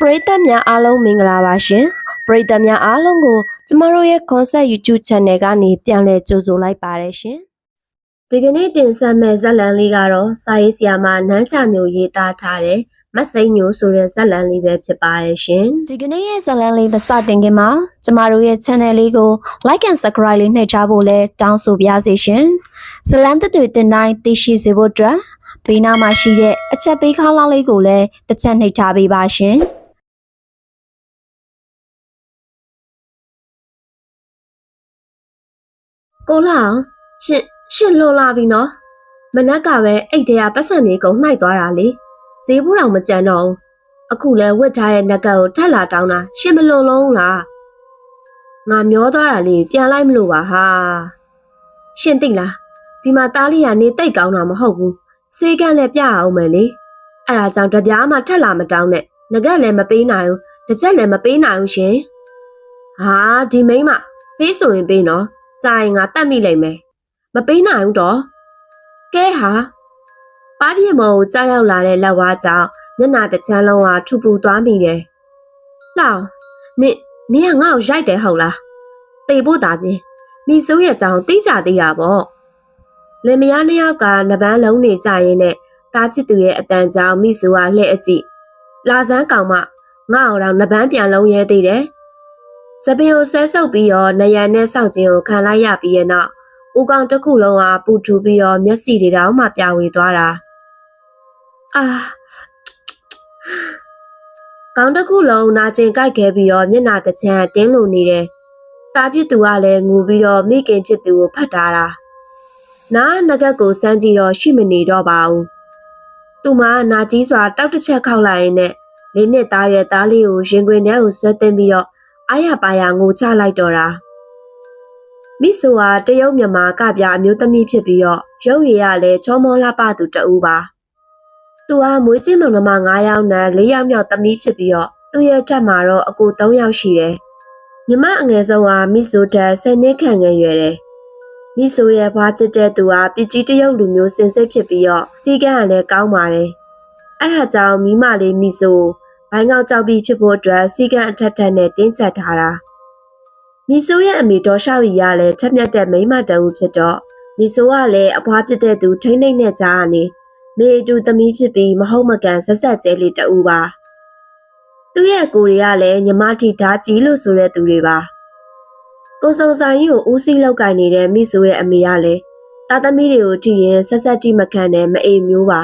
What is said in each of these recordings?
ပရိသတ်များအားလုံးမင်္ဂလာပါရှင်ပရိသတ်များအားလုံးကိုကျမတို့ရဲ့ concept YouTube channel ကနေပြန်လည်ကြိုဆိုလိုက်ပါတယ်ရှင်ဒီကနေ့တင်ဆက်မယ့်ဇာတ်လမ်းလေးကတော့စာရေးဆရာမနန်းချညိုရေးသားထားတဲ့မတ်စိန်ညိုဆိုတဲ့ဇာတ်လမ်းလေးပဲဖြစ်ပါတယ်ရှင်ဒီကနေ့ရဲ့ဇာတ်လမ်းလေးမစတင်ခင်မှာကျမတို့ရဲ့ channel လေးကို like and subscribe လေးနှိပ်ချဖို့လဲတောင်းဆိုပါရစေရှင်ဇာတ်လမ်းတစ်တွေတင်တိုင်းသိရှိစေဖို့အတွက်ဘေးနားမှာရှိတဲ့အချက်ပေးခေါင်းလောက်လေးကိုလည်းတစ်ချက်နှိပ်ထားပေးပါရှင် ကိုလာအောင်ရှင်ရှင်လွန်လာပြီနော်မနက်ကပဲအိတ်တရားပတ်စံလေးကုန်နှိုက်သွားတာလေဈေးဘူးတော်မကြံတော့ဘူးအခုလဲဝတ်ထားတဲ့နက်ကတ်ကိုထက်လာတောင်းတာရှင်မလွန်လုံးလားငါမျောသွားတာလေပြန်လိုက်မလို့ပါဟာရှင်သိလားဒီမှာတားလေးကနေတိတ်ကောင်းတာမဟုတ်ဘူးစေကန်းလည်းပြအောင်မယ်လေအဲ့ဒါကြောင့်တပြားမှထက်လာမတောင်းနဲ့ငကက်လည်းမပေးနိုင်ဘူးတစ်ချက်လည်းမပေးနိုင်ဘူးရှင်ဟာဒီမိန်းမပေးဆိုရင်ပေးနော် ကြာရင်ငါတတ်မိလိမ့်မယ်မပေးနိုင်ဘူးတော့ကဲဟာပါပြည့်မော်ကိုကြားရောက်လာတဲ့လက်ဝါးကြောင့်မျက်နှာတစ်ချမ်းလုံးဟာထူပူသွားမိတယ်လောင်နင်နင်ကငါ့ကိုရိုက်တယ်ဟုတ်လားတေဖို့တာပြင်မိစိုးရဲ့ကြောင်တိကြသေးတာပေါ့လင်မယားနှစ်ယောက်ကနပန်းလုံးနေကြရင်းနဲ့တားဖြစ်သူရဲ့အတန်ကြောင့်မိစိုးကလှည့်အကြည့်လာစမ်းကောင်မငါ့အောင်တော့နပန်းပြန်လုံးရဲသေးတယ် စပင်ကိုဆွဲဆုပ်ပြီးတော့နယံနဲ့စောက်ခြင်းကိုခံလိုက်ရပြီးရဲ့နောက်ဦးကောင်တစ်ခုလုံးဟာပူထူပြီးတော့မျက်စိတွေတောင်မှပြဝေသွားတာအာကောင်တစ်ခုလုံးနာကျင်ကြိုက်ခဲ့ပြီးတော့မျက်နှာတစ်ချမ်းတင်းလို့နေတယ်တာဖြစ်သူကလည်းငူပြီးတော့မိခင်ဖြစ်သူကိုဖတ်ထားတာနားငကက်ကိုစမ်းကြည့်တော့ရှိမနေတော့ပါဘူးသူမနာကြီးစွာတောက်တစ်ချက်ခောက်လိုက်ရင်နဲ့လေးနှစ်သားရွယ်သားလေးကိုရင်ခွင်ထဲကိုဆွဲသွင်းပြီးတော့ အားရပါရငိုချလိုက်တော့တာမိဆိုဟာတရုတ်မြန်မာကပြအမျိုးသမီးဖြစ်ပြီးတော့ရုပ်ရည်ရလည်းချောမောလှပသူတဦးပါသူဟာမွေးချင်းမောင်နှမ9ယောက်နဲ့4ယောက်မြောက်သမီးဖြစ်ပြီးတော့သူ့ရဲ့ထက်မှာတော့အကို3ယောက်ရှိတယ်ညီမအငယ်ဆုံးဟာမိဆိုတက်10နှစ်ခန့်ငယ်ရွယ်တယ်မိဆိုရဲ့ဘွားချစ်တဲ့သူဟာပြည်ကြီးတရုတ်လူမျိုးစင်စစ်ဖြစ်ပြီးတော့စီကန်းကလည်းကောင်းပါတယ်အဲ့ဒါကြောင့်မိမလေးမိဆို ဘိုင်းကောက်ကြောက်ပြီးဖြစ်ဖို့အတွက်စီကံအထက်ထက်နဲ့တင်းကျပ်ထားတာမီဆိုရဲ့အမေတော်ရှောက်ရီကလည်းထက်မြက်တဲ့မိန်းမတအုပ်ဖြစ်တော့မီဆိုကလည်းအဖွားဖြစ်တဲ့သူထိမ့်နှိမ့်နဲ့ကြားကနေမေအတူသမီးဖြစ်ပြီးမဟုတ်မကန်ဆက်ဆက်ကျဲလေးတအူပါသူ့ရဲ့အကိုတွေကလည်းညီမတီဓာကြီးလို့ဆိုတဲ့သူတွေပါကိုစုံဆိုင်ကြီးကိုဦးစီးလောက်ကင်နေတဲ့မိဆိုရဲ့အမေကလည်းတာသမီးတွေကိုထိရင်ဆက်ဆက်တိမခံနဲ့မအိမ်မျိုးပါ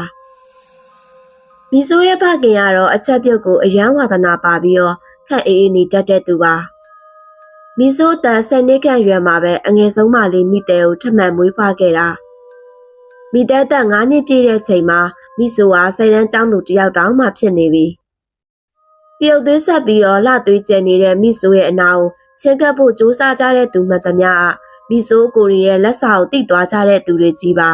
မီဆိုရဲ့ဖခင်ကတော့အချက်ပြုတ်ကိုအယမ်းဝါသနာပါပြီးတော့ခက်အေးအေးနေတတ်တဲ့သူပါမီဆိုတန်ဆယ်နှစ်ခန့်ရွယ်မှာပဲအငယ်ဆုံးမလေးမိတဲကိုထပ်မံမွေးဖွားခဲ့တာမိတဲတက်9နှစ်ပြည့်တဲ့ချိန်မှာမိဆိုဟာစိတ်ရန်ကျောင်းသူတယောက်တောင်မှဖြစ်နေပြီတရုတ်သွေးဆက်ပြီးတော့လှသွေးကျနေတဲ့မိဆိုရဲ့အနာကိုချင်းကပ်ဖို့ကြိုးစားကြတဲ့သူမှတ်သမျှကမိဆိုကိုရီရဲ့လက်စာကိုတိသွားကြတဲ့သူတွေကြီးပါ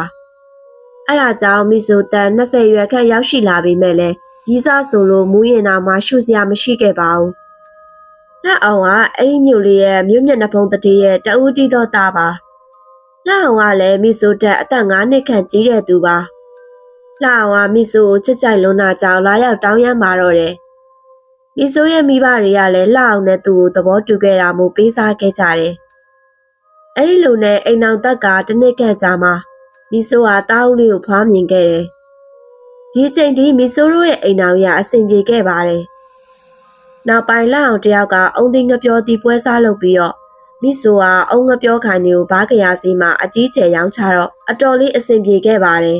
အဲ့ဒါကြောင့်မီဆိုတန်20ရွယ်ခန့်ရောက်ရှိလာပေမဲ့လည်းကြီးစားဆိုလို့မူးရင်နာမှာရှုစရာမရှိခဲ့ပါဘူး။လက်အောင်ကအဲ့ဒီမြို့လေးရဲ့မြို့မျက်နှာဖုံးတတိရဲ့တအူးတီးတော့တာပါ။လက်အောင်ကလည်းမီဆိုတက်အသက်9နှစ်ခန့်ကြီးတဲ့သူပါ။လက်အောင်ကမီဆိုကိုချစ်ကြိုက်လွန်းတာကြောင့်လာရောက်တောင်းရမ်းมาတော့တယ်။မီဆိုရဲ့မိဘတွေကလည်းလက်အောင်နဲ့သူ့ကိုသဘောတူခဲ့တာမို့ပေးစားခဲ့ကြတယ်။အဲ့ဒီလိုနဲ့အိမ်အောင်တက်ကတစ်နှစ်ခန့်ကြာမှာ မီဆိုဟာတားဦးလေးကိုဖွားမြင်ခဲ့တယ်။ဒီချိန်ထိမီဆိုတို့ရဲ့အိမ်တော်ရအဆင်ပြေခဲ့ပါတယ်။နောက်ပိုင်းလအောင်တယောက်ကအုံသိငပြောတီပွဲစားလုပ်ပြီးတော့မီဆိုဟာအုံငပြောခိုင်တွေကိုဘားကရာစီမှာအကြီးကျယ်ရောင်းချတော့အတော်လေးအဆင်ပြေခဲ့ပါတယ်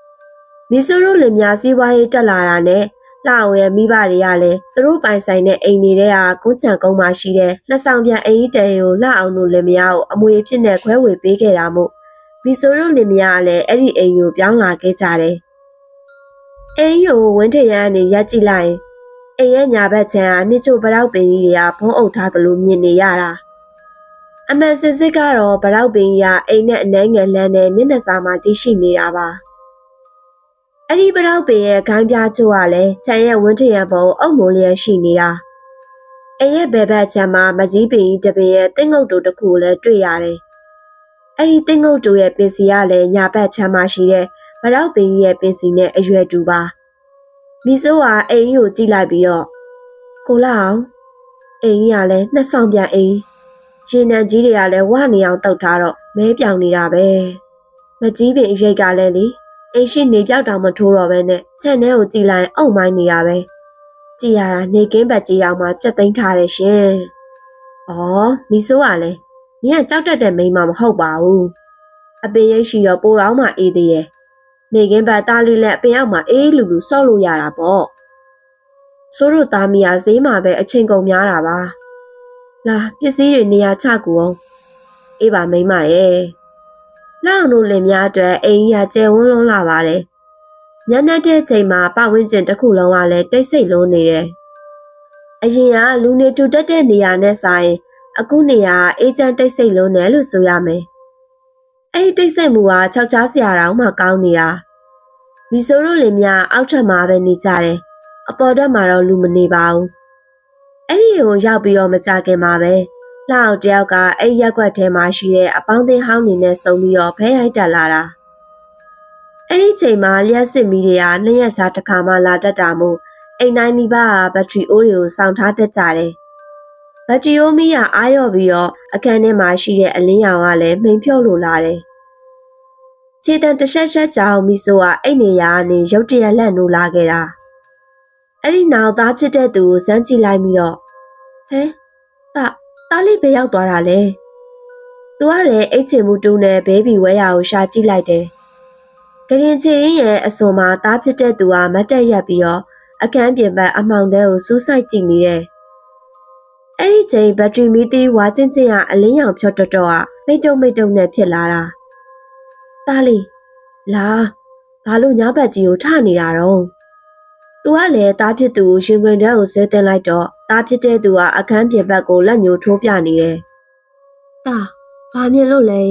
။မီဆိုတို့လင်များစီးပွားရေးတက်လာတာနဲ့လှအောင်ရဲ့မိဘတွေကလည်းသူတို့ပိုင်ဆိုင်တဲ့အိမ်တွေကကုန်းချံကုန်းမှာရှိတဲ့နှစ်ဆောင်ပြန်အိမ်ကြီးတဲကိုလှအောင်တို့လင်မယားကိုအမွေဖြစ်နေခွဲဝေပေးခဲ့တာမို့ မီဆိုတို့လင်မယားကလည်းအဲ့ဒီအိမ်ကိုပြောင်းလာခဲ့ကြတယ်။အိမ်ကိုဝင်းထရန်ကနေရက်ကြည့်လိုက်ရင်အိမ်ရဲ့ညာဘက်ခြမ်းကနှစ်ချို့ဗရောက်ပင်ကြီးတွေကဖုံးအုပ်ထားသလိုမြင်နေရတာ။အမှန်စစ်စစ်ကတော့ဗရောက်ပင်ကြီးကအိမ်နဲ့အနှဲငယ်လန်းနဲ့မျက်နှာစာမှာတည်ရှိနေတာပါ။အဲ့ဒီဗရောက်ပင်ရဲ့ခိုင်းပြချို့ကလည်းခြံရဲ့ဝင်းထရန်ပုံအုပ်မုံလျက်ရှိနေတာ။အိမ်ရဲ့ဘယ်ဘက်ခြမ်းမှာမကြီးပင်ကြီးတပင်ရဲ့တင်းငုတ်တူတစ်ခုလည်းတွေ့ရတယ်။ အဲ့ဒီတင်းငုတ်တူရဲ့ပင်စီကလည်းညာဘက်ခြမ်းမှာရှိတဲ့ဗရောက်ပင်ကြီးရဲ့ပင်စီနဲ့အရွယ်တူပါမီဆိုးဟာအိမ်ကြီးကိုကြည့်လိုက်ပြီးတော့ကိုလာအောင်အိမ်ကြီးကလည်းနှစ်ဆောင်ပြန်အိမ်ရှင်နံကြီးတွေကလည်းဝနေအောင်တောက်ထားတော့မဲပြောင်နေတာပဲမကြီးပင်အရိတ်ကလည်းလေအိမ်ရှိနေပြောက်တောင်မထိုးတော့ပဲနဲ့ချက်ထဲကိုကြည်လိုက်အုံမိုင်းနေတာပဲကြည်ရတာနေကင်းဘက်ကြီးအောင်မှစက်သိမ်းထားတယ်ရှင်ဩမီဆိုးကလည်း နင်ကကြောက်တတ်တဲ့မိန်းမမဟုတ်ပါဘူးအပင်ရိတ်ရှိတော့ပိုတော့မှအေးသေးရဲ့နေကင်းဘက်သားလေးလက်အပင်အောက်မှာအေးလူလူဆော့လို့ရတာပေါ့ဆိုးတို့သားမီးကဈေးမှာပဲအချိန်ကုန်များတာပါလာပစ္စည်းတွေနေရာချကူအောင်အေးပါမိန်းမရဲ့လောက်အောင်တို့လင်များအတွက်အိမ်ကြီးကကျယ်ဝန်းလုံးလာပါတယ်ညနေတဲ့ချိန်မှာပတ်ဝန်းကျင်တစ်ခုလုံးကလည်းတိတ်ဆိတ်လုံးနေတယ်အရင်ကလူနေတူတက်တဲ့နေရာနဲ့ဆိုင် အခုနေရာအေးချမ်းတိတ်ဆိတ်လုံးတယ်လို့ဆိုရမယ်အဲ့ဒီတိတ်ဆိတ်မှုကခြောက်ချားစရာတောင်မှကောင်းနေတာမီဆိုတို့လင်များအောက်ထပ်မှာပဲနေကြတယ်အပေါ်တက်မှာတော့လူမနေပါဘူးအဲ့ဒီကိုရောက်ပြီးတော့မကြခင်မှာပဲလှအောင်တယောက်ကအဲ့ရက်ွက်ထဲမှာရှိတဲ့အပေါင်းအသင်းဟောင်းနေနဲ့စုံပြီးတော့ဖဲရိုက်တက်လာတာအဲ့ဒီချိန်မှာလျှက်စစ်မီတွေကနှစ်ရက်ချာတစ်ခါမှလာတတ်တာမို့အိမ်တိုင်းနီးပါးကဘက်ထရီအိုးတွေကိုစောင့်ထားတတ်ကြတယ် ဘက်ထရီအိုးမီးကအားရော့ပြီးတော့အခန်းထဲမှာရှိတဲ့အလင်းရောင်ကလည်းမှိန်ဖြုတ်လို့လာတယ်ခြေတံတစ်ချက်ချက်ကြောင်မီဆိုကအဲ့နေရာကနေရုတ်တရက်လက်နိုးလာခဲ့တာအဲ့ဒီနောက်သားဖြစ်တဲ့သူကိုစမ်းကြည့်လိုက်ပြီးတော့ဟဲတာတားလေးဘယ်ရောက်သွားတာလဲသူကလည်းအိတ်ချင်မှုတူးနဲ့ဘေဘီဝဲရကိုရှာကြည့်လိုက်တယ်ကရင်ချင်းရဲ့အစွန်မှာသားဖြစ်တဲ့သူကမတ်တက်ရက်ပြီးတော့အခန်းပြင်ပအမောင်တဲကိုစူးစိုက်ကြည့်နေတယ် အဲ့ဒီချိန်ဘက်ထရီမီတီဝါချင်းချင်းကအလင်းရောင်ဖြော့တော့တော့ကမိတ်တုံမိတ်တုံနဲ့ဖြစ်လာတာတားလေးလာဘာလို့ညဘက်ကြီးကိုထနေတာတော့သူကလည်းတားဖြစ်သူကိုရှင်ခွင်တဲကိုဆဲတင်လိုက်တော့တားဖြစ်တဲ့သူကအခန်းပြင်ဘက်ကိုလက်ညှိုးထိုးပြနေတယ်။တာဘာမြင်လို့လဲ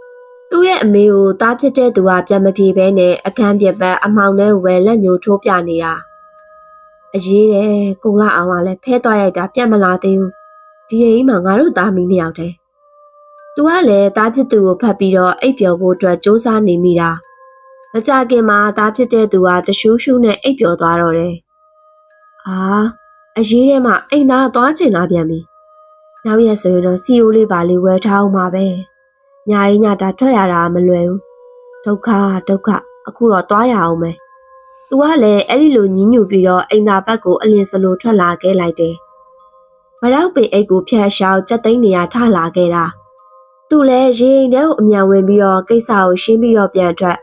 ။သူ့ရဲ့အမေကိုတားဖြစ်တဲ့သူကပြန်မပြေဘဲနဲ့အခန်းပြင်ဘက်အမောင်ထဲကိုပဲလက်ညှိုးထိုးပြနေတာ။ အရေးတယ်ကုလာအောင်ကလည်းဖဲသွားရိုက်တာပြန်မလာသေးဘူး။ဒီအိမ်မှာငါတို့သားမီးနှစ်ယောက်တည်း။သူကလည်းတားဖြစ်သူကိုဖတ်ပြီးတော့အိပ်ပျော်ဖို့အတွက်စူးစမ်းနေမိတာ။မကြခင်မှာသားဖြစ်တဲ့သူကတရှူးရှူးနဲ့အိပ်ပျော်သွားတော့တယ်။အာအရေးထဲမှာအိမ်သားသွားချင်လာပြန်ပြီ။နောက်ရက်ဆိုရင်တော့စီအိုလေးပါလေးဝယ်ထားအောင်ပါပဲ။ညာရင်ညတာထွက်ရတာမလွယ်ဘူး။ဒုက္ခဒုက္ခအခုတော့သွားရအောင်မယ်။ तू ကလည်းအဲ့ဒီလိုညင်းညူပြီးတော့အိမ်သားဘက်ကိုအလင်းစလိုထွက်လာခဲ့လိုက်တယ်။မရောက်ပေအိတ်ကိုဖျက်ရှောက်စက်သိန်းနေရထလာခဲ့တာ။သူလည်းရေအိမ်ထဲကိုအမြန်ဝင်ပြီးတော့ကိစ္စကိုရှင်းပြီးတော့ပြန်ထွက်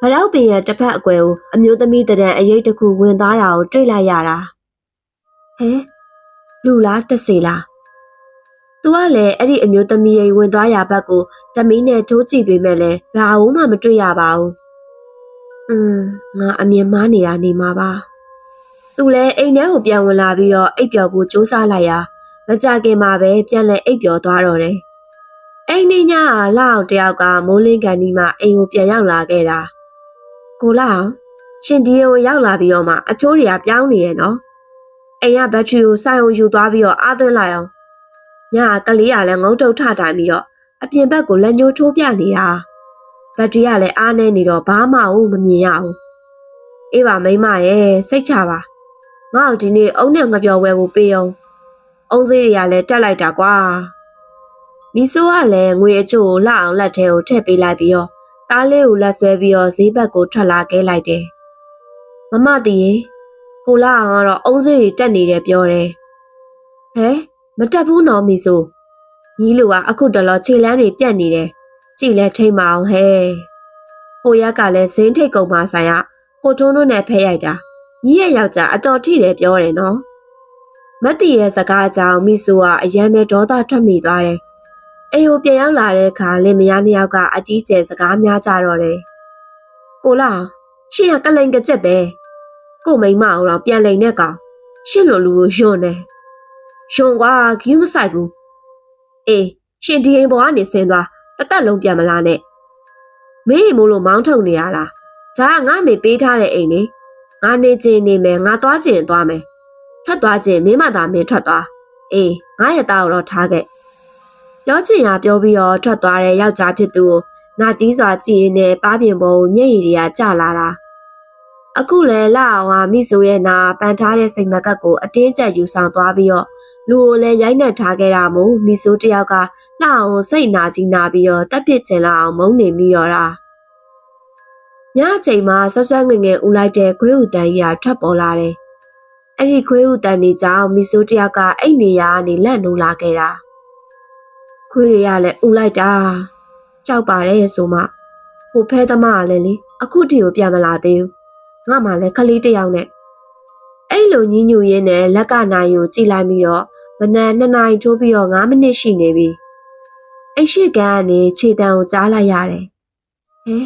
ဗရောက်ပင်ရဲ့တစ်ဖက်အကွယ်ကိုအမျိုးသမီးတံအရေးတစ်ခုဝင်သားတာကိုတွေ့လိုက်ရတာဟဲလူလားတစီလားသူကလည်းအဲ့ဒီအမျိုးသမီးရဲ့ဝင်သွားရာဘက်ကိုတမီးနဲ့ထိုးကြည့်ပေးမဲ့လဲဘာவும்မှမတွေ့ရပါဘူး အင်းငါအမြင်မှားနေတာနေမှာပါသူလည်းအိမ်ထဲကိုပြန်ဝင်လာပြီးတော့အိပ်ပျော်ဖို့စူးစမ်းလိုက်ရာမကြခင်မှာပဲပြန်လဲအိပ်ပျော်သွားတော့တယ်အိမ်နေညလောက်အောင်တယောက်ကမိုးလင်းကန်ဒီမှာအိမ်ကိုပြန်ရောက်လာခဲ့တာကိုလာအောင်ရှင်ဒီကိုရောက်လာပြီးတော့မှအချိုးတွေကပြောင်းနေရဲ့နော်အိမ်ကဘက်ထရီကိုစိုက်အောင်ယူသွားပြီးတော့အားသွင်းလိုက်အောင်ညကလေးကလည်းငုံတုတ်ထတိုင်းပြီးတော့အပြင်ဘက်ကိုလက်ညှိုးထိုးပြနေတာ ဘက်ထရီကလည်းအားနေနေတော့ဘာမှမမြင်ရဘူးအေးပါမိမရဲ့စိတ်ချပါငါ့ကိုဒီနေ့အုံနဲ့ငပြောဝဲဖို့ပေးအောင်အုံးစေးတွေကလည်းတက်လိုက်တာကွာမီဆိုးကလည်းငွေအချို့ကိုလှအောင်လက်ထဲကိုထည့်ပေးလိုက်ပြီးတော့တားလေးကိုလက်ဆွဲပြီးတော့ဈေးဘက်ကိုထွက်လာခဲ့လိုက်တယ်။မမတည်ရေကိုလာအောင်ကတော့အုံးစေးတွေတက်နေတယ်ပြောတယ်။ဟဲမတက်ဘူးနော်မီဆိုညီလူကအခုတလောခြေလန်းတွေပြတ်နေတယ်။ ကြည်လဲထိတ်မအောင်ဟဲ့။ဟိုရက်ကလည်းဇင်းထိတ်ကုံမဆိုင်ရဟိုထုံးတို့နဲ့ဖဲရိုက်တာညီရဲ့ယောက်ျားအတော်ထိတယ်ပြောတယ်နော်။မတ်တီရဲ့စကားကြောင့်မီဆိုကအယံမဲ့ဒေါသထွက်မိသွားတယ်အိမ်ကိုပြန်ရောက်လာတဲ့အခါလင်မယားနှစ်ယောက်ကအကြီးကျယ်စကားများကြတော့တယ်။ကိုလာရှင့်ကကလိန်ကကြက်ပဲ။ကိုမိမအောင်တော့ပြန်လိန်တဲ့ကောင်ရှင့်လိုလူကိုယွန်းနေ။ယွန်းကွာခီးမဆိုင်ဘူး။အေးရှင်ဒီအိမ်ပေါ်ကနေဆင်းသွား တသက်လုံးပြန်မလာနဲ့။မင်းမို့လို့မောင်းထုတ်နေရလား။ဒါကငါမေပေးထားတဲ့အိမ်လေ။ငါနေချင်းနေမယ်ငါသွားချင်းသွားမယ်။ထွက်သွားချင်းမင်းမသာမင်းထွက်သွား။အေးငါရဲ့သားကိုတော့ထားခဲ့။ပြောချင်ရပြောပြီးတော့ထွက်သွားတဲ့ယောက်ျားဖြစ်သူကိုနာကြီးစွာကြည်ရင်နဲ့ပါးပြင်ပေါ်ကိုမျက်ရည်တွေကကျလာတာအခုလဲလာအောင်ကမိဆိုရဲ့နာပန်ထားတဲ့စိတ်ငကတ်ကိုအတင်းကျပ်ယူဆောင်သွားပြီးတော့လူကိုလည်းရိုက်နှက်ထားခဲ့တာမို့မိဆိုတယောက်က လာအောင်ကိုစိတ်နာကြီးနာပြီးတော့တက်ပစ်ချင်လာအောင်မုန်းနေမိတော့တာညအချိန်မှာဆွဆွငယ်ငယ်ဦးလိုက်တဲ့ခွေးဥတန်ကြီးကထွက်ပေါ်လာတယ်အဲ့ဒီခွေးဥတန်ကြီးကြောင့်မိဆိုတယောက်ကအဲ့နေရာကနေလက်နိုးလာခဲ့တာခွေးတွေကလည်းဦးလိုက်တာကြောက်ပါတယ်ဆိုမှဟိုဖဲသမားကလည်းလေအခုတည်းကိုပြန်မလာသေးဘူးငါမှလည်းခလေးတစ်ယောက်နဲ့အဲ့လိုညင်းညူရင်းနဲ့လက်ကနိုင်ကိုကြည်လိုက်ပြီးတော့မနက်2နာရီထိုးပြီးတော့9မိနစ်ရှိနေပြီ အဲ့ရှိကန်ကနေခြေတံကိုကြားလိုက်ရတယ်ဟဲ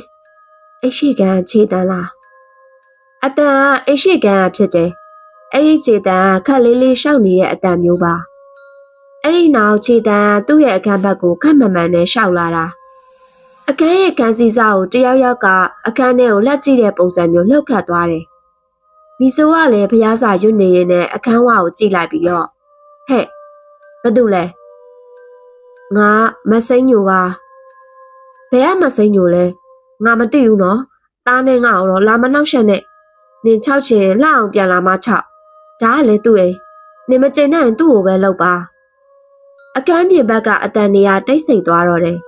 အဲ့ရှိကန်ခြေတံလားအတန်ကအဲ့ရှိကန်ကဖြစ်တယ်အဲ့ဒီခြေတံကခက်လေးလေးရှောက်နေတဲ့အတန်မျိုးပါအဲ့ဒီနောက်ခြေတံကသူ့ရဲ့အခန်းဘက်ကိုခက်မှန်မှန်နဲ့ရှောက်လာတာအခန်းရဲ့ကန်စီစာကိုတယောက်ယောက်ကအခန်းထဲကိုလက်ကြည့်တဲ့ပုံစံမျိုးလှုပ်ခတ်သွားတယ်မီဆိုကလည်းဖျားစာရွတ်နေရင်းနဲ့အခန်းဝါကိုကြည့်လိုက်ပြီးတော့ဟဲ့ဘာတူလဲ ငါမစိမ့်ညိုပါဘယ်ကမစိမ့်ညိုလဲငါမသိဘူးနော်တားနဲ့ငါ့ကိုတော့လာမနှောက်ရှက်နဲ့နင်ချောက်ချင်လှအောင်ပြန်လာမှချောက်ဒါကလည်းသူ့အိမ်နင်မကျင်တဲ့ရင်သူ့ကိုပဲလုပ်ပါအကန်းပြင်ဘက်ကအတန်နေရတိတ်ဆိတ်သွားတော့တယ်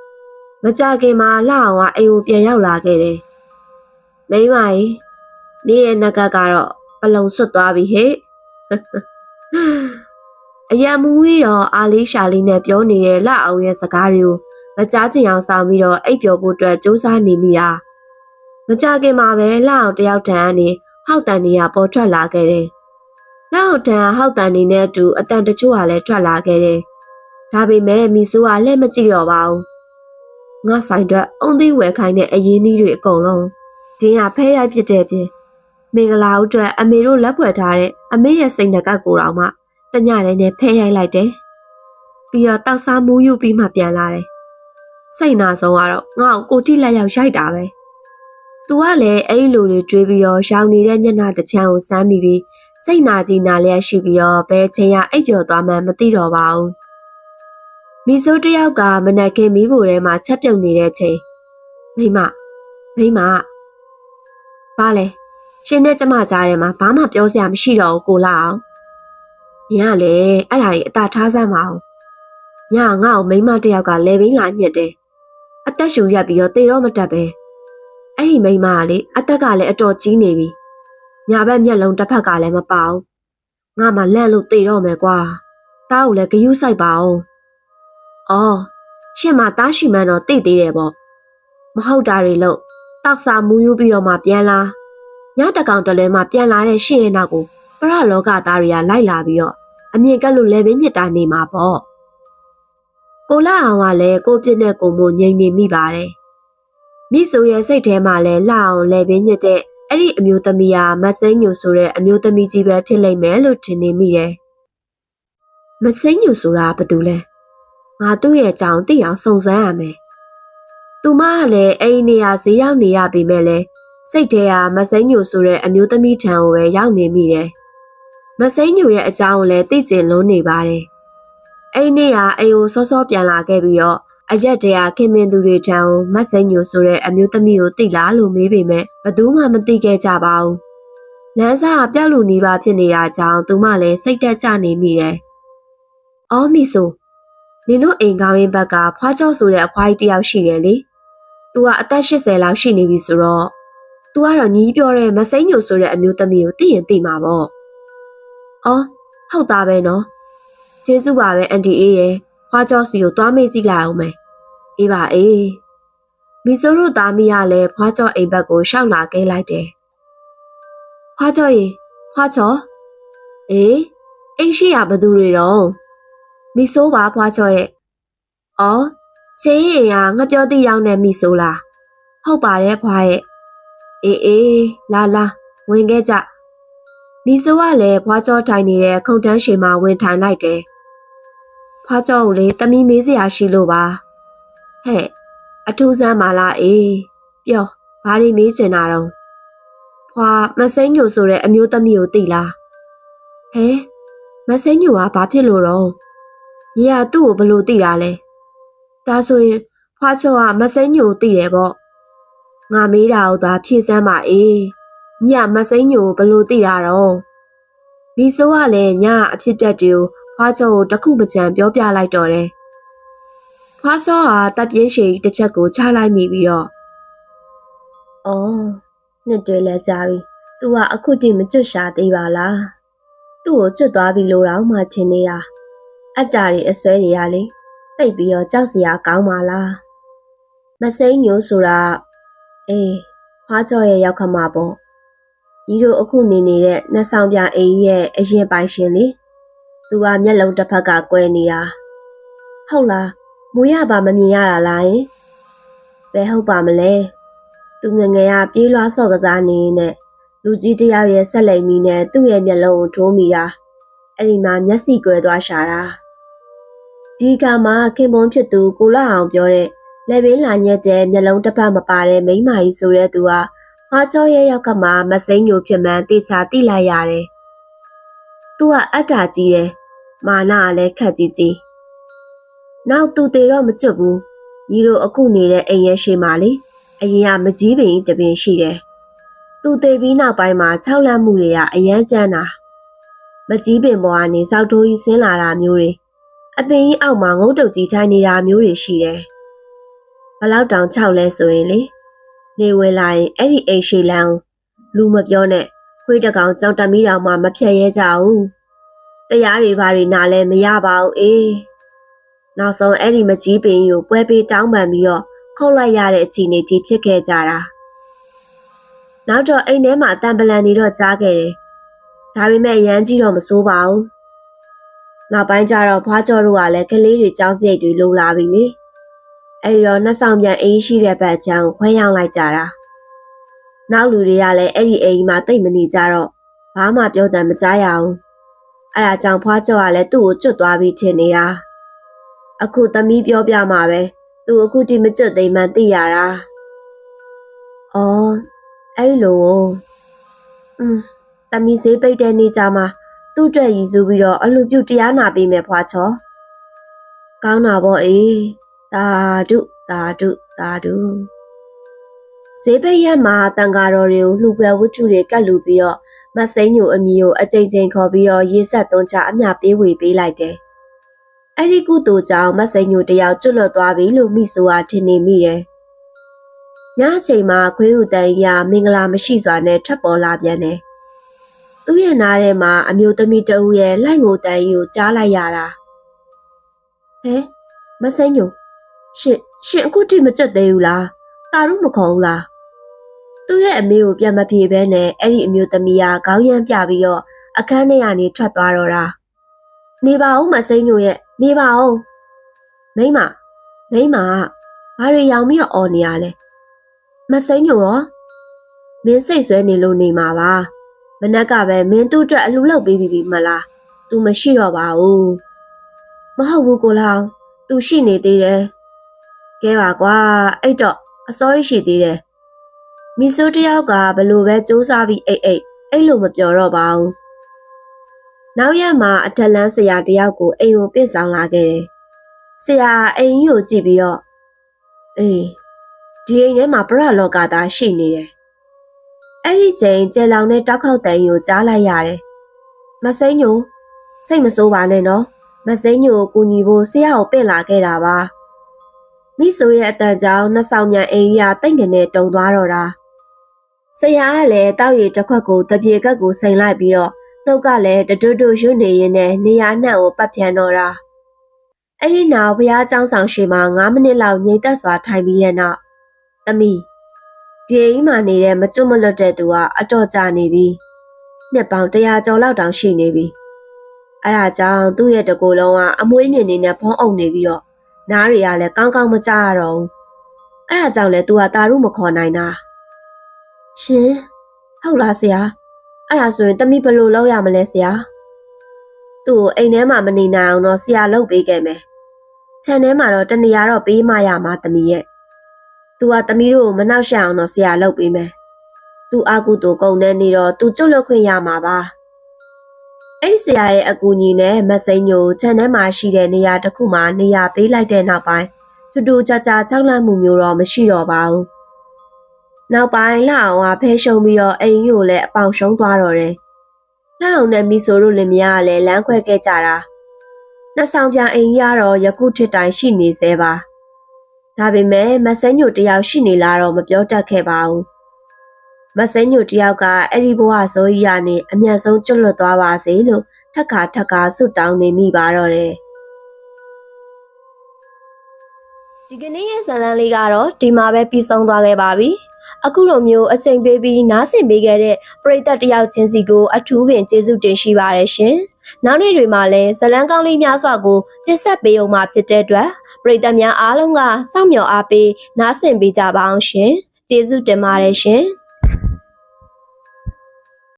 မကြခင်မှာလှအောင်ကအိမ်ကိုပြန်ရောက်လာခဲ့တယ်မိမကြီးနေရဲ့နဂတ်ကတော့ပလုံဆွတ်သွားပြီဟဲ့ အယံမူဝီတော့အာလေးရှာလေးနဲ့ပြောနေတဲ့လှအောင်ရဲ့စကားတွေကိုမကြားချင်အောင်ဆောင်ပြီးတော့အိပ်ပျော်ဖို့အတွက်စူးစမ်းနေမိတာမကြခင်မှာပဲလှအောင်တယောက်တန်းကနေဟောက်တန်နေရပေါ်ထွက်လာခဲ့တယ်။လှအောင်တန်ဟောက်တန်နေနဲ့အတူအတန်တချို့ကလည်းထွက်လာခဲ့တယ်။ဒါပေမဲ့မီဆူကလက်မကြည့်တော့ပါဘူး။ငါဆိုင်အတွက်အုံသေးဝယ်ခိုင်းတဲ့အရင်ကြီးတွေအကုန်လုံးဒင်းကဖဲရိုက်ပြစ်တဲ့ပြင်မင်္ဂလာဦးအတွက်အမေတို့လက်ဖွဲ့ထားတဲ့အမေရဲ့စိတ်နှကကိုတော်မှ တညတိုင်းနဲ့ဖဲရိုက်လိုက်တယ်။ပြီးတော့တောက်စားမူးယူပြီးမှပြန်လာတယ်။စိတ်နာဆုံးကတော့ငါ့ကိုကိုတိလက်ရောက်ရိုက်တာပဲ။ "तू ကလည်းအဲ့ဒီလိုတွေတွေးပြီးတော့ရောင်နေတဲ့မျက်နှာတစ်ချမ်းကိုစမ်းမိပြီးစိတ်နာကြီးနာလျက်ရှိပြီးတော့ဘယ်ချိန်ရအိပ်ပျော်သွားမှန်းမသိတော့ပါဘူး။မီဆိုတယောက်ကမနက်ခင်းမီးဖိုထဲမှာချက်ပြုတ်နေတဲ့ချိန်မိမမိမဘာလဲရှင်နဲ့ကျမကြားထဲမှာဘာမှပြောစရာမရှိတော့ဘူးကိုလာအောင်။ ညကလည်းအဲ့ဒါကြီးအသာထားစမ်းပါအောင်။ညငါ့ကိုမိန်းမတစ်ယောက်ကလဲဘင်းလာညှက်တယ်။အသက်ရှူရက်ပြီးတော့တေတော့မတက်ပဲ။အဲ့ဒီမိန်းမကလေအသက်ကလည်းအတော်ကြီးနေပြီ။ညာဘက်မျက်လုံးတစ်ဖက်ကလည်းမပါဘူး။ငါမှလန့်လို့တေတော့မယ်ကွာ။တားကိုလည်းဂယုဆိုင်ပါအောင်။အော်ရှင်မတားရှိမှန်းတော့သိသေးတယ်ပေါ့။မဟုတ်တာတွေလို့တောက်စာမူးယူပြီးတော့မှပြန်လာ။ညတကောင်တလဲမှပြန်လာတဲ့ရှင်ရဲ့နောက်ကိုပ ရလောကသားတွေကလိုက်လာပြီးတော့အမြင်ကက်လို့လဲပင်ညစ်တာနေမှာပေါ့ကိုလာအောင်ကလည်းကိုပြစ်တဲ့ကိုမို့ငြိမ်နေမိပါတယ်မိဆိုရဲ့စိတ်ထဲမှာလည်းလှအောင်လဲပင်ညစ်တဲ့အဲ့ဒီအမျိုးသမီးဟာမစိမ့်ညိုဆိုတဲ့အမျိုးသမီးကြီးပဲဖြစ်လိမ့်မယ်လို့ထင်နေမိတယ်မစိမ့်ညိုဆိုတာဘာတူလဲငါသူ့ရဲ့အကြောင်းသိအောင်စုံစမ်းရမယ်သူမကလည်းအဲ့ဒီနေရာဈေးရောက်နေရပြီမဲ့လဲစိတ်ထဲကမစိမ့်ညိုဆိုတဲ့အမျိုးသမီးထံကိုပဲရောက်နေမိတယ် မစိမ့်ညိုရဲ့အကြောင်းကိုလည်းသိကျင်လုံးနေပါတယ်။အဲ့ဒီနေ့ကအိမ်ကိုစောစောပြန်လာခဲ့ပြီးတော့အရက်တရာခင်မင်သူတွေထံကိုမစိမ့်ညိုဆိုတဲ့အမျိုးသမီးကိုသိလားလို့မေးပေမဲ့ဘသူမှမသိခဲ့ကြပါဘူး။လမ်းစာကပြောက်လူနေပါဖြစ်နေတာကြောင့်သူမလည်းစိတ်တက်ကြနေမိတယ်။အော်မီဆိုနင်တို့အိမ်ကောင်းရင်ဘက်ကဖွားကြော့ဆိုတဲ့အဖွားကြီးတယောက်ရှိတယ်လေ။ तू ကအသက်80လောက်ရှိနေပြီဆိုတော့ तू ကတော့ညီးပြောတဲ့မစိမ့်ညိုဆိုတဲ့အမျိုးသမီးကိုသိရင်သိမှာပေါ့။ အော်ဟုတ်သားပဲနော်။ကျေးဇူးပါပဲအန်တီအေးရဲ့ဖွားကြော့စီကိုတွားမေ့ကြည့်လိုက်အောင်မယ်။အေးပါအေး။မီဆိုတို့သားမီးကလည်းဖွားကြော့အိမ်ဘက်ကိုရှောက်လာခဲ့လိုက်တယ်။ဖွားကြော့ရေဖွားချောအေးအိမ်ရှိရဘသူတွေတော့မီဆိုးပါဖွားချောရဲ့။အော်ချေးရင်ကငါပြောသိရောက်နေမီဆိုးလား။ဟုတ်ပါတယ်ဖွားရဲ့။အေးအေးလာလာဝင်ခဲ့ကြ။ မီဆိုးကလည်းဖွားချောထိုင်နေတဲ့ခုံတန်းရှည်မှာဝင်ထိုင်လိုက်တယ်။ဖွားချောကိုလေတမီမေးစရာရှိလို့ပါ။ဟဲ့အထူးဆန်းပါလားအေးပြောဘာတွေမေးချင်တာတော့ဖွာမစိမ့်ညိုဆိုတဲ့အမျိုးသမီးကိုသိလားဟဲမစိမ့်ညိုကဘာဖြစ်လို့တော့ညီကသူ့ကိုဘယ်လိုသိတာလဲဒါဆိုရင်ဖွာချောကမစိမ့်ညိုသိတယ်ပေါ့ငါမေးတာကိုသာဖြည့်စမ်းပါအေး ညမစိမ့်ညိုဘလို့သိတာတော့မီဆိုးကလည်းညအဖြစ်တက်တူဖွားစောကိုတစ်ခုမကြံပြောပြလိုက်တော့တယ်ဖွားစောဟာတပ်ပြင်းရှည်တစ်ချက်ကိုချလိုက်မိပြီးတော့အော်နှစ်တွေလဲကြာပြီ။ तू ကအခုတိမကျွတ်ရှာသေးပါလား။သူ့ကိုကျွတ်သွားပြီလို့တော့မှထင်နေတာ။အတ္တာတွေအစွဲတွေရလေ။တိတ်ပြီးတော့ကြောက်စရာကောင်းပါလား။မစိမ့်ညိုဆိုတာအေးဖွားကြောရဲ့ရောက်ခမပေါ့။ ညီတို့အခုနေနေတဲ့နှက်ဆောင်ပြအိမ်ရဲ့အရင်ပိုင်ရှင်လေ။ तू ကမျက်လုံးတစ်ဖက်ကကွဲနေတာ။ဟုတ်လား။မူရပါမမြင်ရတာလားယင်။ဘယ်ဟုတ်ပါမလဲ။သူငယ်ငယ်ကပြေးလွှားဆော့ကစားနေနဲ့လူကြီးတယောက်ရဲ့ဆက်လိမ်မီနဲ့သူ့ရဲ့မျက်လုံးကိုထိုးမိတာအဲ့ဒီမှာမျက်စိကွယ်သွားရှာတာဒီကမှာခင်ပွန်းဖြစ်သူကိုလာအောင်ပြောတဲ့လက်ဘင်းလာညက်တဲ့မျက်လုံးတစ်ပတ်မပါတဲ့မိန်းမကြီးဆိုတဲ့သူက ဟာချောရဲ့ရောက်ကမှမစိမ့်ညိုဖြစ်မှန်းတေချာသိလိုက်ရတယ်သူကအတ္တာကြီးတယ်မာနကလည်းခက်ကြီးကြီးနောက်သူတေတော့မကျွတ်ဘူးညီတို့အခုနေတဲ့အိမ်ရဲ့ရှေ့မှာလေအရင်ကမကြီးပင်တပင်ရှိတယ်။သူသေးပြီးနောက်ပိုင်းမှာ၆လန့်မှုတွေကအယမ်းကျန်းတာ။မကြီးပင်ပေါ်ကနေစောက်ထိုးကြီးဆင်းလာတာမျိုးတွေအပင်ကြီးအောက်မှာငုတ်တုတ်ကြီးထိုင်နေတာမျိုးတွေရှိတယ်။ဘလောက်တောင်၆လဲဆိုရင်လေ နေဝင်လာရင်အဲ့ဒီအိမ်ရှိလန်းလူမပြောနဲ့ခွေးတကောင်ကြောင်တမီတောင်မှမဖြတ်ရဲကြဘူး။တရားတွေဘာတွေနားလဲမရပါဘူးအေး။နောက်ဆုံးအဲ့ဒီမကြီးပင်ကိုပွဲပေးတောင်းပန်ပြီးတော့ခုတ်လိုက်ရတဲ့အခြေအနေကြီးဖြစ်ခဲ့ကြတာနောက်တော့အိမ်ထဲမှာတံပလန်နေတော့ကြားခဲ့တယ်ဒါပေမဲ့ရမ်းကြီးတော့မစိုးပါဘူးနောက်ပိုင်းကျတော့ဖွားကျော်တို့ကလည်းကလေးတွေကြောင်းစရိတ်တွေလိုလာပြီလေ အဲဒီတော့နှက်ဆောင်ပြန်အိမ်ရှိတဲ့ဘက်ချမ်းကိုခွဲရောက်လိုက်ကြတာနောက်လူတွေကလည်းအဲ့ဒီအိမ်မှာတိတ်မနေကြတော့ဘာမှပြောတမ်းမကြားရဘူးအဲ့ဒါကြောင့်ဖွားကျော်ကလည်းသူ့ကိုကျွတ်သွားပြီးထင်နေတာအခုသမီးပြောပြမှာပဲသူအခုတိမကျွတ်သိမ်းမှန်းသိရတာ။အော်အဲ့လို။อืมတမီဈေးပိတ်တဲ့နေ့ကြမှာသူ့အတွက်ရည်စူးပြီးတော့အလှပြုတရားနာပေးမယ်ဖွာချော။ကောင်းတာပေါ့အေး။ တာဒုတာဒုတာဒုဈေးပိတ်ရက်မှာတန်ဃာတော်တွေကိုလှူပွဲဝတ္ထုတွေကတ်လူပြီးတော့မစိမ့်ညိုအမီကိုအကြိမ်ကြိမ်ခေါ်ပြီးတော့ရေဆက်သွန်းချအမျှပေးဝေပေးလိုက်တယ်။အဲ့ဒီကုသိုလ်ကြောင့်မစိန်ညိုတယောက်ကျွတ်လွတ်သွားပြီလို့မိဆိုဟာထင်နေမိတယ်။ညအချိန်မှာခွေးဥတန်ရမင်္ဂလာမရှိစွာနဲ့ထပ်ပေါ်လာပြန်တယ်။သူ့ရဲ့နားထဲမှာအမျိုးသမီးတဦးရဲ့လိုက်ငိုတန်ကြီးကိုကြားလိုက်ရတာ။ဟဲမစိန်ညို ရှင်ရှင်အခုတိမကြက်သေးဘူးလား။တာတို့မခေါ်ဘူးလား။သူ့ရဲ့အမေကိုပြန်မပြေဘဲနဲ့အဲ့ဒီအမျိုးသမီးကခေါင်းရမ်းပြပြီးတော့အခန်းထဲကနေထွက်သွားတော့တာ။နေပါဦးမစိန်ညိုရဲ့နေပါဦးမိမမိမဘာတွေရောင်ပြီးတော့អော်နေရလဲမစိမ့်ညိုရောမင်းစိတ်ဆွဲနေလို့နေမှာပါမနက်ကပဲမင်းသူ့အတွက်အလှလုပ်ပေးပြီမလား तू မရှိတော့ပါဘူးမဟုတ်ဘူးကိုလောင် तू ရှိနေသေးတယ် ကဲပါကွာအဲ့တော့အစောကြီးရှိသေးတယ်မီဆိုတယောက်ကဘလို့ပဲစူးစားပြီးအိတ်အိတ်အဲ့လိုမပြောတော့ပါဘူးနောက်ရက်မှာအထက်လန်းဆရာတယောက်ကိုအိမ်ကိုပြစ်ဆောင်လာခဲ့တယ်။ဆရာအိမ်ကြီးကိုကြည့်ပြီးတော့အေးဒီအိမ်ထဲမှာပရလောကသားရှိနေတယ်။အဲ့ဒီချိန်ကျဲလောင်တဲ့တောက်ခေါက်တန်ကိုကြားလိုက်ရတယ်။မစိမ့်ညိုစိတ်မဆိုးပါနဲ့နော်။မစိမ့်ညိုကိုကူညီဖို့ဆရာကိုပင့်လာခဲ့တာပါ။ မိဆိုရဲ့အတန်ကြောင့်နှဆောင်မြန်အိမ်ကြီးကတိတ်ကနေတုံသွားတော့တာ။ဆရာကလည်းတောက်ရည်တစ်ခွက်ကိုတပြေကက်ကိုစိန်လိုက်ပြီးတော့နှုတ်ကလည်းတတွတွရွနေရင်နဲ့နေရာနှံ့ကိုပတ်ပြန်တော့တာအဲ့ဒီနောက်ဘုရားကျောင်းဆောင်ရှိမှ9မိနစ်လောက်ငြိမ်သက်စွာထိုင်ပြီးတဲ့နောက်သမီးဒီအိမ်မှာနေတဲ့မကျွတ်မလွတ်တဲ့သူကအတော်ကြာနေပြီနှစ်ပေါင်း100ကျော်လောက်တောင်ရှိနေပြီအဲ့ဒါကြောင့်သူ့ရဲ့တကူလုံးကအမွှေးမြင်နေနဲ့ဖုံးအုပ်နေပြီးတော့ နားတွေကလည်းကောင်းကောင်းမကြရတော့ဘူးအဲ့ဒါကြောင့်လဲသူကတာရုမခေါ်နိုင်တာရှင်ဟုတ်လားဆရာအဲ့ဒါဆိုရင်တမိဘလို့လောက်ရမလဲဆရာသူ့ကိုအိမ်ထဲမှာမနေနိုင်အောင်တော့ဆရာလုပ်ပေးခဲ့မယ်ခြံထဲမှာတော့တနေရာတော့ပေးမှရမှာတမီရဲ့သူကတမီတို့ကိုမနှောက်ရှက်အောင်တော့ဆရာလုပ်ပေးမယ်သူအာကုတူကုံနေနေတော့သူကျွတ်လွတ်ခွင့်ရမှာပါ အဲ့ဆရာရဲ့အကူအညီနဲ့မစိန်ညိုခြံထဲမှာရှိတဲ့နေရာတစ်ခုမှာနေရာပေးလိုက်တဲ့နောက်ပိုင်းထူးထူးခြားခြားချောက်လန့်မှုမျိုးတော့မရှိတော့ပါဘူးနောက်ပိုင်းလှအောင်ကဖဲရှုံပြီးတော့အိမ်ကြီးကိုလည်းအပေါင်ရှုံးသွားတော့တယ်လှအောင်နဲ့မီဆိုတို့လင်မယားကလည်းလမ်းခွဲခဲ့ကြတာနှစ်ဆောင်ပြန်အိမ်ကြီးကတော့ယခုထစ်တိုင်ရှိနေသေးပါဒါပေမဲ့မဆန်းညိုတယောက်ရှိနေလားတော့မပြောတတ်ခဲ့ပါဘူး မဆန်းညိုတယောက်ကအဲ့ဒီဘဝဇောကြီးရနေအမျက်ဆုံးကျွတ်လွတ်သွားပါစေလို့ထက်ခါထက်ခါဆုတောင်းနေမိပါတော့တယ်ဒီကနေ့ရဲ့ဇာတ်လမ်းလေးကတော့ဒီမှာပဲပြီးဆုံးသွားခဲ့ပါပြီအခုလိုမျိုးအချိန်ပေးပြီးနားဆင်ပေးခဲ့တဲ့ပရိသတ်တယောက်ချင်းစီကိုအထူးပင်ကျေးဇူးတင်ရှိပါတယ်ရှင်နောက်နေ့တွေမှာလည်းဇလန်းကောင်းလေးများစွာကိုတင်ဆက်ပေးအောင်မှာဖြစ်တဲ့အတွက်ပရိသတ်များအားလုံးကစောင့်မျှော်အားပေးနားဆင်ပေးကြပါအောင်ရှင်ကျေးဇူးတင်ပါတယ်ရှင်